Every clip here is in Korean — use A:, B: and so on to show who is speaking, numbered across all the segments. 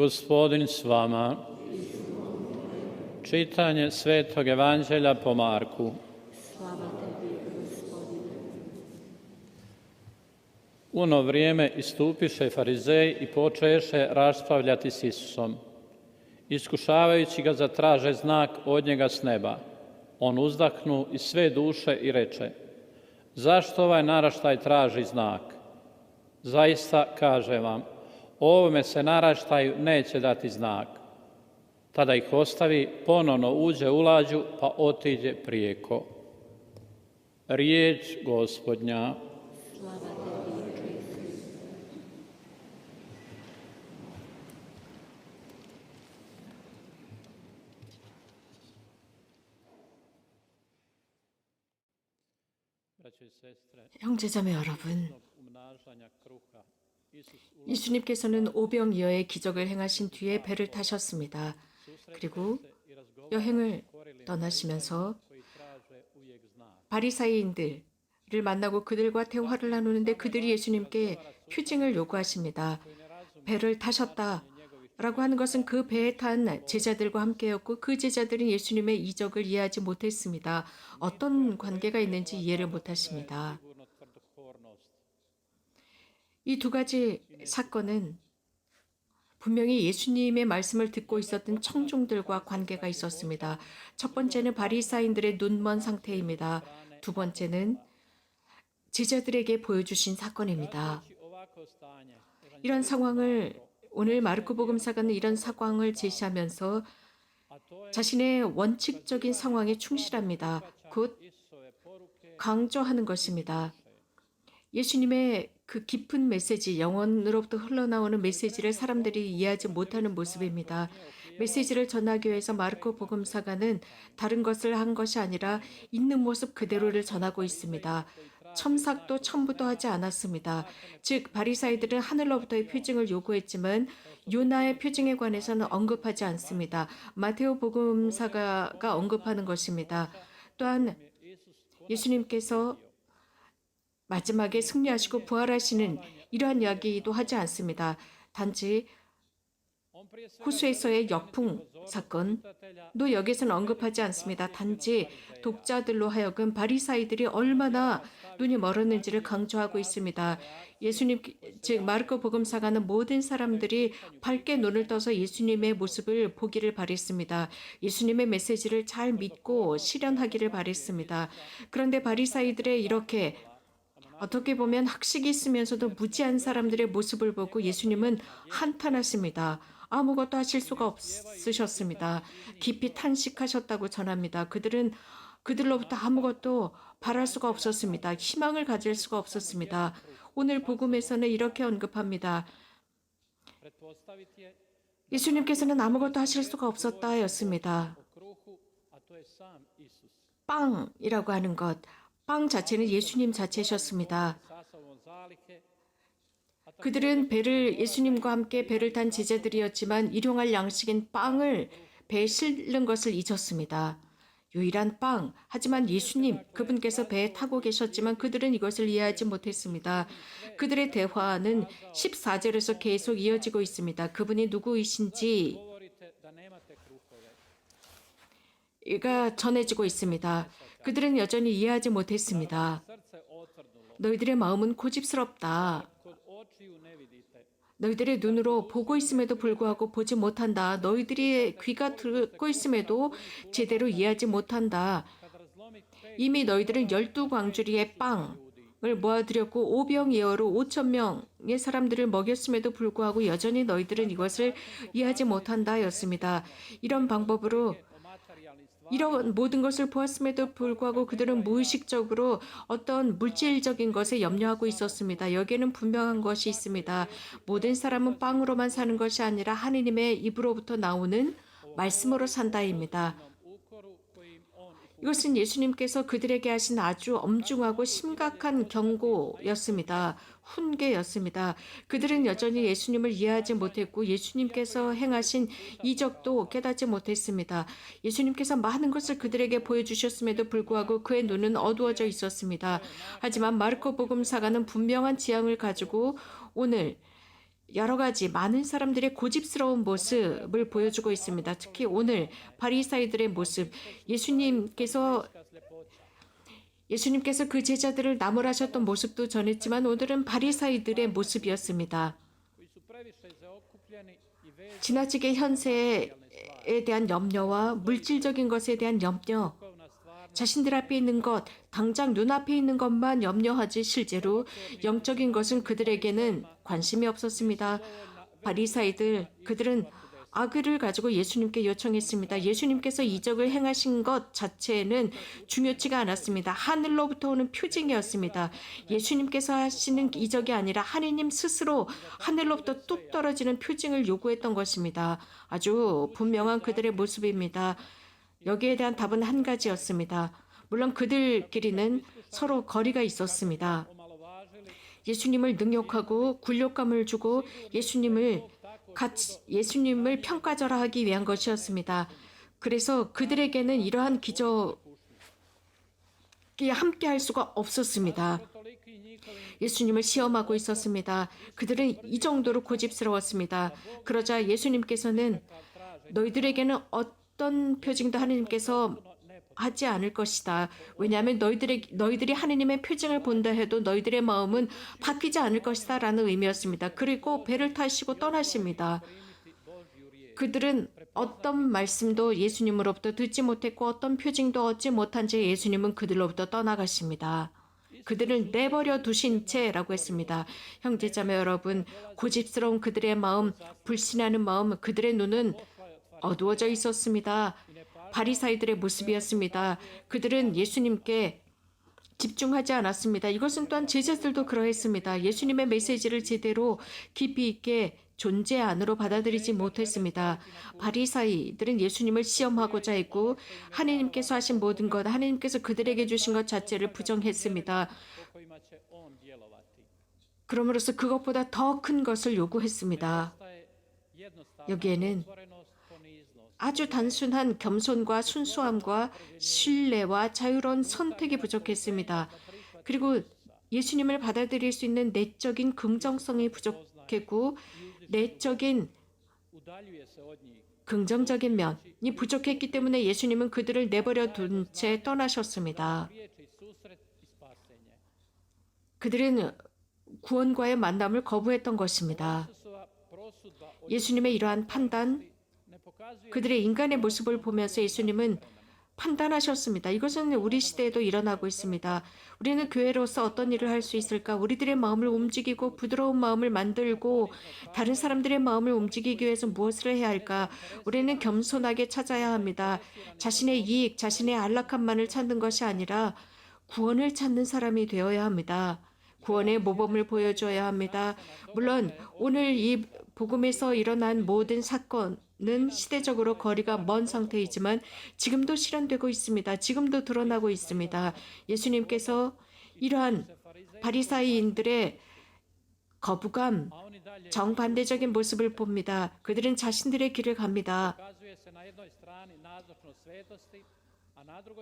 A: Gospodin s vama. Čitanje Svetog Evanđelja po Marku.
B: Slava.
A: U ono vrijeme istupiše farizeji i počeše raspravljati s Isusom, iskušavajući ga zatraže znak od njega s neba. On uzdahnu iz sve duše i reče, zašto ovaj naraštaj traži znak? Zaista, kaže vam, ovome se naraštaju neće dati znak. Tada ih ostavi, ponovno uđe u lađu, pa otiđe prijeko. Riječ gospodnja.
B: Slava tebi, Kriste.
A: Braćo i sestre,
C: 형제자매 여러분,
A: umnažanja kruha. Isus
C: 예수님께서는 오병이어의 기적을 행하신 뒤에 배를 타셨습니다. 그리고 여행을 떠나시면서. 바리사이인들을 만나고 그들과 대화를 나누는데 그들이 예수님께 표징을 요구하십니다. 배를 타셨다 라고 하는 것은 그 배에 탄 제자들과 함께였고 그 제자들은 예수님의 이적을 이해하지 못했습니다. 어떤 관계가 있는지 이해를 못하십니다. 이 두 가지 사건은 분명히 예수님의 말씀을 듣고 있었던 청중들과 관계가 있었습니다. 첫 번째는 바리사인들의 눈먼 상태입니다. 두 번째는 제자들에게 보여주신 사건입니다. 이런 상황을 오늘 마르코 복음사가는 이런 상황을 제시하면서 자신의 원칙적인 상황에 충실합니다. 곧 강조하는 것입니다. 예수님의 그 깊은 메시지, 영혼으로부터 흘러나오는 메시지를 사람들이 이해하지 못하는 모습입니다. 메시지를 전하기 위해서 마르코 복음사가는 다른 것을 한 것이 아니라 있는 모습 그대로를 전하고 있습니다. 첨삭도 첨부도 하지 않았습니다. 즉 바리사이들은 하늘로부터의 표징을 요구했지만 요나의 표징에 관해서는 언급하지 않습니다. 마테오 복음사가가 언급하는 것입니다. 또한 예수님께서 마지막에 승리하시고 부활하시는 이러한 이야기도 하지 않습니다. 단지 호수에서의 역풍 사건도 여기서는 언급하지 않습니다. 단지 독자들로 하여금 바리사이들이 얼마나 눈이 멀었는지를 강조하고 있습니다. 예수님 즉 마르코 복음사가는 모든 사람들이 밝게 눈을 떠서 예수님의 모습을 보기를 바랬습니다. 예수님의 메시지를 잘 믿고 실현하기를 바랬습니다. 그런데 바리사이들의 이렇게 어떻게 보면 학식이 있으면서도 무지한 사람들의 모습을 보고 예수님은 한탄하십니다. 아무것도 하실 수가 없으셨습니다. 깊이 탄식하셨다고 전합니다. 그들은 그들로부터 아무것도 바랄 수가 없었습니다. 희망을 가질 수가 없었습니다. 오늘 복음에서는 이렇게 언급합니다. 예수님께서는 아무것도 하실 수가 없었다였습니다. 빵이라고 하는 것, 빵 자체는 예수님 자체셨습니다. 그들은 배를 예수님과 함께 배를 탄 제자들이었지만 일용할 양식인 빵을 배에 실는 것을 잊었습니다. 유일한 빵. 하지만 예수님, 그분께서 배에 타고 계셨지만 그들은 이것을 이해하지 못했습니다. 그들의 대화는 14절에서 계속 이어지고 있습니다. 그분이 누구이신지
A: govorite da nemate kruhove.
C: 가 전해지고 있습니다. 그들은 여전히 이해하지 못했습니다. 너희들의 마음은 고집스럽다. 너희들의 눈으로 보고 있음에도 불구하고 보지 못한다. 너희들의 귀가 듣고 있음에도 제대로 이해하지 못한다. 이미 너희들은 열두 광주리의 빵을 모아드렸고 오병이어로 오천 명의 사람들을 먹였음에도 불구하고 여전히 너희들은 이것을 이해하지 못한다였습니다. 이런 방법으로 이런 모든 것을 보았음에도 불구하고 그들은 무의식적으로 어떤 물질적인 것에 염려하고 있었습니다. 여기에는 분명한 것이 있습니다. 모든 사람은 빵으로만 사는 것이 아니라 하느님의 입으로부터 나오는 말씀으로 산다입니다. 이것은 예수님께서 그들에게 하신 아주 엄중하고 심각한 경고였습니다. 훈계였습니다. 그들은 여전히 예수님을 이해하지 못했고 예수님께서 행하신 이적도 깨닫지 못했습니다. 예수님께서 많은 것을 그들에게 보여주셨음에도 불구하고 그의 눈은 어두워져 있었습니다. 하지만 마르코 복음사가는 분명한 지향을 가지고 오늘 여러 가지 많은 사람들의 고집스러운 모습을 보여주고 있습니다. 특히 오늘 바리사이들의 모습, 예수님께서 예수님께서 그 제자들을 나무라셨던 모습도 전했지만 오늘은 바리사이들의 모습이었습니다. 지나치게 현세에 대한 염려와 물질적인 것에 대한 염려, 자신들 앞에 있는 것, 당장 눈앞에 있는 것만 염려하지 실제로 영적인 것은 그들에게는 관심이 없었습니다. 바리사이들 그들은 악을 가지고 예수님께 요청했습니다. 예수님께서 이적을 행하신 것 자체는 중요치가 않았습니다. 하늘로부터 오는 표징이었습니다. 예수님께서 하시는 이적이 아니라 하느님 스스로 하늘로부터 뚝 떨어지는 표징을 요구했던 것입니다. 아주 분명한 그들의 모습입니다. 여기에 대한 답은 한 가지였습니다. 물론 그들끼리는 서로 거리가 있었습니다. 예수님을 능욕하고 굴욕감을 주고 예수님을 같이 예수님을 평가절하하기 위한 것이었습니다. 그래서 그들에게는 이러한 기적이 함께 할 수가 없었습니다. 예수님을 시험하고 있었습니다. 그들은 이 정도로 고집스러웠습니다. 그러자 예수님께서는 너희들에게는 어 떤 표징도 하나님께서 하지 않을 것이다. 왜냐하면 너희들의 너희들이 하느님의 표징을 본다 해도 너희들의 마음은 바뀌지 않을 것이다라는 의미였습니다. 그리고 배를 타시고 떠나십니다. 그들은 어떤 말씀도 예수님으로부터 듣지 못했고 어떤 표징도 얻지 못한 채 예수님은 그들로부터 떠나가십니다. 그들을 내버려 두신 채라고 했습니다. 형제자매 여러분, 고집스러운 그들의 마음, 불신하는 마음, 그들의 눈은 어두워져 있었습니다. 바리사이들의 모습이었습니다. 그들은 예수님께 집중하지 않았습니다. 이것은 또한 제자들도 그러했습니다. 예수님의 메시지를 제대로 깊이 있게 존재 안으로 받아들이지 못했습니다. 바리사이들은 예수님을 시험하고자 했고 하나님께서 하신 모든 것, 하나님께서 그들에게 주신 것 자체를 부정했습니다. 그럼으로써 그것보다 더 큰 것을 요구했습니다. 여기에는. 아주 단순한 겸손과 순수함과 신뢰와 자유로운 선택이 부족했습니다. 그리고 예수님을 받아들일 수 있는 내적인 긍정성이 부족했고 내적인. 긍정적인 면이 부족했기 때문에 예수님은 그들을 내버려 둔 채 떠나셨습니다. 그들은 구원과의 만남을 거부했던 것입니다. 예수님의 이러한 판단, 그들의 인간의 모습을 보면서 예수님은 판단하셨습니다. 이것은 우리 시대에도 일어나고 있습니다. 우리는 교회로서 어떤 일을 할 수 있을까? 우리들의 마음을 움직이고 부드러운 마음을 만들고 다른 사람들의 마음을 움직이기 위해서 무엇을 해야 할까? 우리는 겸손하게 찾아야 합니다. 자신의 이익, 자신의 안락함만을 찾는 것이 아니라 구원을 찾는 사람이 되어야 합니다. 구원의 모범을 보여줘야 합니다. 물론 오늘 이 복음에서 일어난 모든 사건 은 시대적으로 거리가 먼 상태이지만 지금도 실현되고 있습니다. 지금도 드러나고 있습니다. 예수님께서 이러한 바리사이인들의 거부감, 정반대적인 모습을 봅니다. 그들은 자신들의 길을 갑니다.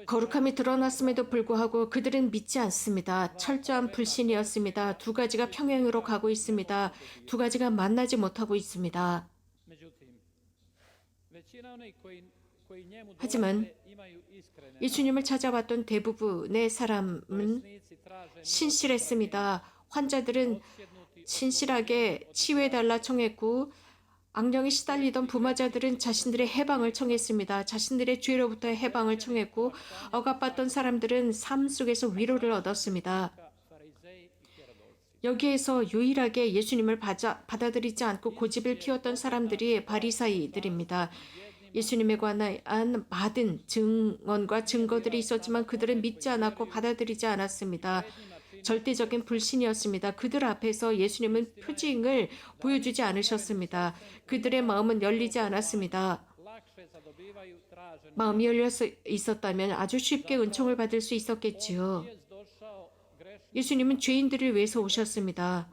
C: 거룩함이 드러났음에도 불구하고 그들은 믿지 않습니다. 철저한 불신이었습니다. 두 가지가 평행으로 가고 있습니다. 두 가지가 만나지 못하고 있습니다. 하지만 예수님을 찾아왔던 대부분의 사람은 신실했습니다. 환자들은 신실하게 치유해달라 청했고 악령에 시달리던 부마자들은 자신들의 해방을 청했습니다. 자신들의 죄로부터의 해방을 청했고 억압받던 사람들은 삶 속에서 위로를 얻었습니다. 여기에서 유일하게 예수님을 받아, 받아들이지 않고 고집을 피웠던 사람들이 바리사이들입니다. 예수님에 관한 많은 증언과 증거들이 있었지만 그들은 믿지 않았고 받아들이지 않았습니다. 절대적인 불신이었습니다. 그들 앞에서 예수님은 표징을 보여주지 않으셨습니다. 그들의 마음은 열리지 않았습니다. 마음이 열려 있었다면 아주 쉽게 은총을 받을 수 있었겠지요. 예수님은 죄인들을 위해서 오셨습니다.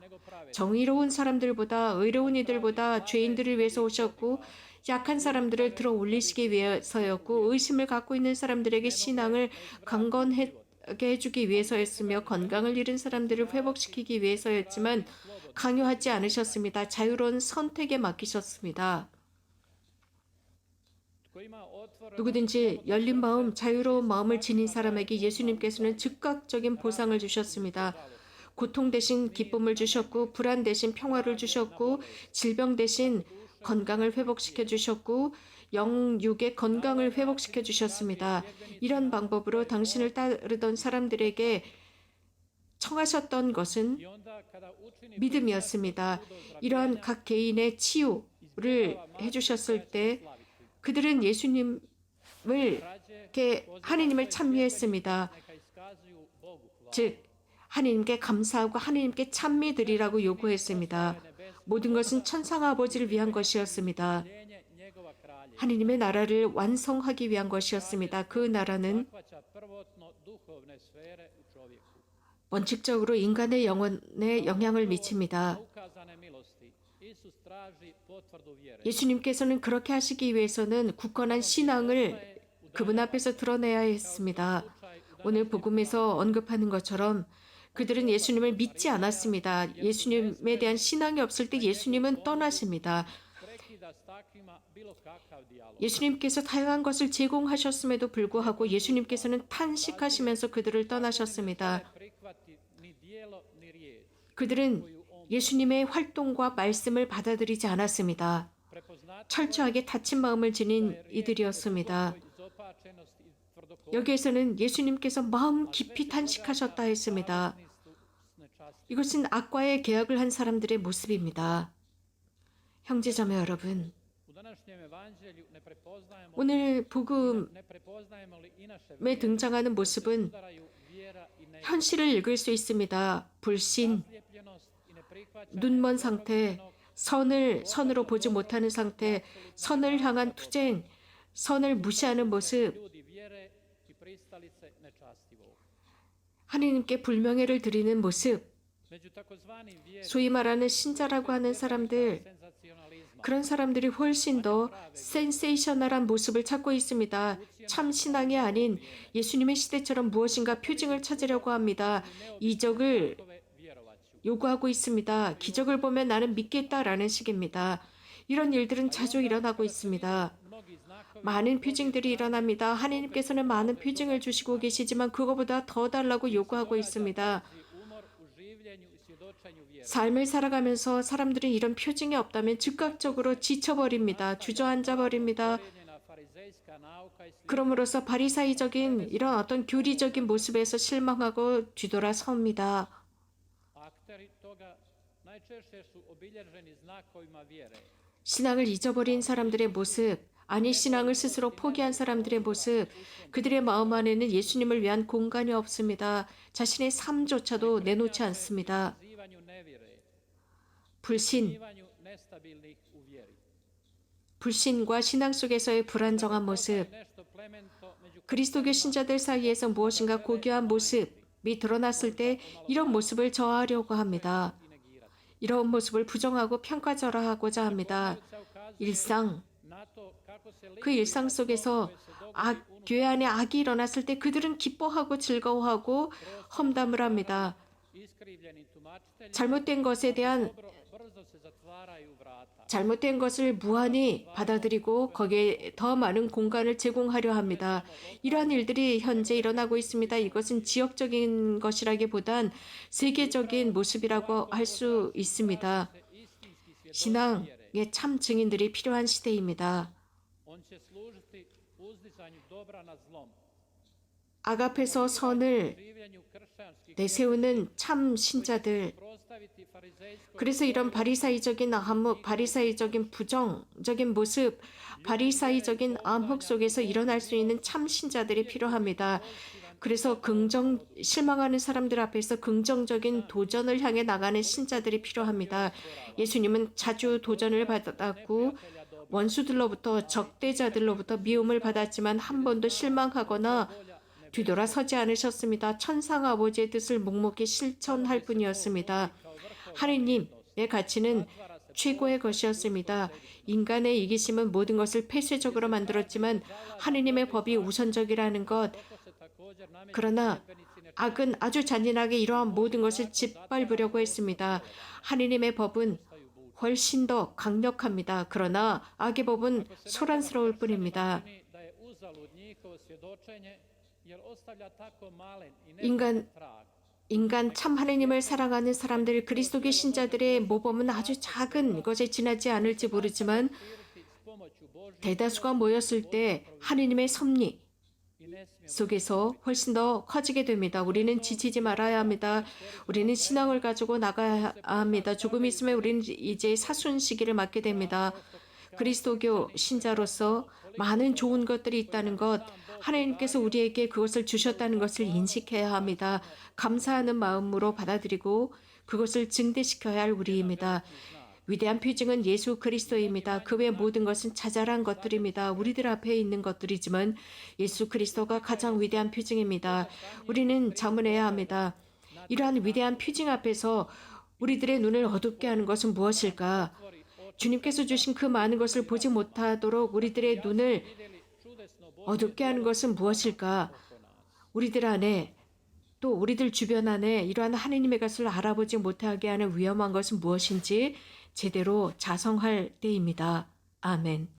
C: 정의로운 사람들보다 의로운 이들보다 죄인들을 위해서 오셨고 약한 사람들을 들어 올리시기 위해서였고 의심을 갖고 있는 사람들에게 신앙을 강건해 건강하게 해주기 위해서였으며 건강을 잃은 사람들을 회복시키기 위해서였지만 강요하지 않으셨습니다. 자유로운 선택에 맡기셨습니다. 누구든지 열린 마음, 자유로운 마음을 지닌 사람에게 예수님께서는 즉각적인 보상을 주셨습니다. 고통 대신 기쁨을 주셨고, 불안 대신 평화를 주셨고, 질병 대신 건강을 회복시켜 주셨고, 영육의 건강을 회복시켜 주셨습니다. 이런 방법으로 당신을 따르던 사람들에게 청하셨던 것은 믿음이었습니다. 이러한 각 개인의 치유를 해주셨을 때 그들은 예수님을 이렇게 하나님을 찬미했습니다. 즉 하나님께 감사하고 하나님께 찬미드리라고 요구했습니다. 모든 것은 천상 아버지를 위한 것이었습니다. 하나님의 나라를 완성하기 위한 것이었습니다. 그 나라는 원칙적으로 인간의 영혼에 영향을 미칩니다. 예수님께서는 그렇게 하시기 위해서는 굳건한 신앙을 그분 앞에서 드러내야 했습니다. 오늘 복음에서 언급하는 것처럼 그들은 예수님을 믿지 않았습니다. 예수님에 대한 신앙이 없을 때 예수님은 떠나십니다. 예수님께서 다양한 것을 제공하셨음에도 불구하고 예수님께서는 탄식하시면서 그들을 떠나셨습니다. 그들은 예수님의 활동과 말씀을 받아들이지 않았습니다. 철저하게 다친 마음을 지닌 이들이었습니다. 여기에서는 예수님께서 마음 깊이 탄식하셨다 했습니다. 이것은 악과의 계약을 한 사람들의 모습입니다. 형제자매 여러분, 오늘 복음에 등장하는 모습은 현실을 읽을 수 있습니다. 불신, 눈먼 상태, 선을 선으로 보지 못하는 상태, 선을 향한 투쟁, 선을 무시하는 모습, 하나님께 불명예를 드리는 모습, 소위 말하는 신자라고 하는 사람들, 그런 사람들이 훨씬 더 센세이셔널한 모습을 찾고 있습니다. 참 신앙이 아닌 예수님의 시대처럼 무엇인가 표징을 찾으려고 합니다. 이적을 요구하고 있습니다. 기적을 보면 나는 믿겠다라는 식입니다. 이런 일들은 자주 일어나고 있습니다. 많은 표징들이 일어납니다. 하나님께서는 많은 표징을 주시고 계시지만 그거보다 더 달라고 요구하고 있습니다. 삶을 살아가면서 사람들이 이런 표징이 없다면 즉각적으로 지쳐버립니다. 주저앉아 버립니다. 그럼으로써 바리사이적인 이런 어떤 교리적인 모습에서 실망하고 뒤돌아섭니다. 신앙을 잊어버린 사람들의 모습, 아니 신앙을 스스로 포기한 사람들의 모습, 그들의 마음 안에는 예수님을 위한 공간이 없습니다. 자신의 삶조차도 내놓지 않습니다. 불신, 불신과 신앙 속에서의 불안정한 모습, 그리스도교 신자들 사이에서 무엇인가 고귀한 모습이 드러났을 때 이런 모습을 저하려고 합니다. 이런 모습을 부정하고 평가절하하고자 합니다. 일상, 그 일상 속에서 악, 교회 안에 악이 일어났을 때 그들은 기뻐하고 즐거워하고 험담을 합니다. 잘못된 것에 대한 잘못된 것을 무한히 받아들이고 거기에 더 많은 공간을 제공하려 합니다. 이러한 일들이 현재 일어나고 있습니다. 이것은 지역적인 것이라기보단 세계적인 모습이라고 할 수 있습니다. 신앙의 참 증인들이 필요한 시대입니다. 악 앞에서 선을 내세우는 참 신자들. 그래서 이런 바리사이적인 암흑, 바리사이적인 부정적인 모습, 바리사이적인 암흑 속에서 일어날 수 있는 참 신자들이 필요합니다. 그래서 긍정 실망하는 사람들 앞에서 긍정적인 도전을 향해 나가는 신자들이 필요합니다. 예수님은 자주 도전을 받았고 원수들로부터 적대자들로부터 미움을 받았지만 한 번도 실망하거나 뒤돌아서지 않으셨습니다. 천상 아버지의 뜻을 묵묵히 실천할 뿐이었습니다. 하느님의 가치는 최고의 것이었습니다. 인간의 이기심은 모든 것을 폐쇄적으로 만들었지만 하느님의 법이 우선적이라는 것, 그러나 악은 아주 잔인하게 이러한 모든 것을 짓밟으려고 했습니다. 하느님의 법은 훨씬 더 강력합니다. 그러나 악의 법은 소란스러울 뿐입니다. 인간 인간 참 하느님을 사랑하는 사람들 그리스도의 신자들의 모범은 아주 작은 것에 지나지 않을지 모르지만 대다수가 모였을 때 하느님의 섭리 속에서 훨씬 더 커지게 됩니다. 우리는 지치지 말아야 합니다. 우리는 신앙을 가지고 나가야 합니다. 조금 있으면 우리는 이제 사순 시기를 맞게 됩니다. 그리스도교 신자로서 많은 좋은 것들이 있다는 것, 하나님께서 우리에게 그것을 주셨다는 것을 인식해야 합니다. 감사하는 마음으로 받아들이고 그것을 증대시켜야 할 우리입니다. 위대한 표징은 예수 그리스도입니다. 그 외 모든 것은 자잘한 것들입니다. 우리들 앞에 있는 것들이지만 예수 그리스도가 가장 위대한 표징입니다. 우리는 자문해야 합니다. 이러한 위대한 표징 앞에서 우리들의 눈을 어둡게 하는 것은 무엇일까? 주님께서 주신 그 많은 것을 보지 못하도록 우리들의 눈을 어둡게 하는 것은 무엇일까? 우리들 안에 또 우리들 주변 안에 이러한 하느님의 것을 알아보지 못하게 하는 위험한 것은 무엇인지 제대로 자성할 때입니다. 아멘.